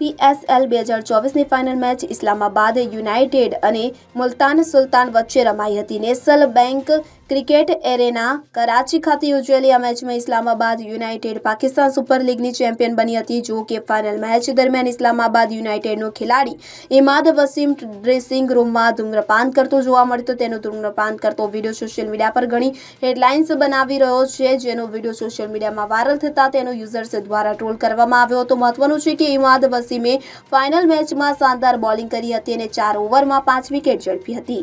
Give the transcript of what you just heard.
PSL બે હજાર ચોવીસની ફાઇનલ મેચ ઇસ્લામાબાદ યુનાઇટેડ અને મુલતાન સુલતાન વચ્ચે રમાઈ હતી. National bank cricket arena Karachi ખાતે યોજાયેલી આ મેચમાં ઇસ્લામાબાદ યુનાઇટેડ પાકિસ્તાન સુપર લીગની ચેમ્પિયન બની હતી. જો કે ફાઇનલ મેચ દરમિયાન ઇસ્લામાબાદ યુનાઇટેડનો ખેલાડી ઇમાદ વસીમ ડ્રેસિંગ રૂમમાં ધૂમ્રપાન કરતો જોવા મળતો તેનો ધૂમ્રપાન કરતો વીડિયો સોશિયલ મીડિયા પર ઘણી હેડલાઇન્સ બનાવી રહ્યો છે. જેનો વીડિયો સોશિયલ મીડિયામાં વાયરલ થતા તેનો યુઝર્સ દ્વારા ટ્રોલ કરવામાં આવ્યો હતો. મહત્વનું છે કે ઇમાદ વસીમે ફાઇનલ મેચમાં શાનદાર બોલિંગ કરી હતી અને ચાર ઓવરમાં પાંચ વિકેટ ઝડપી હતી.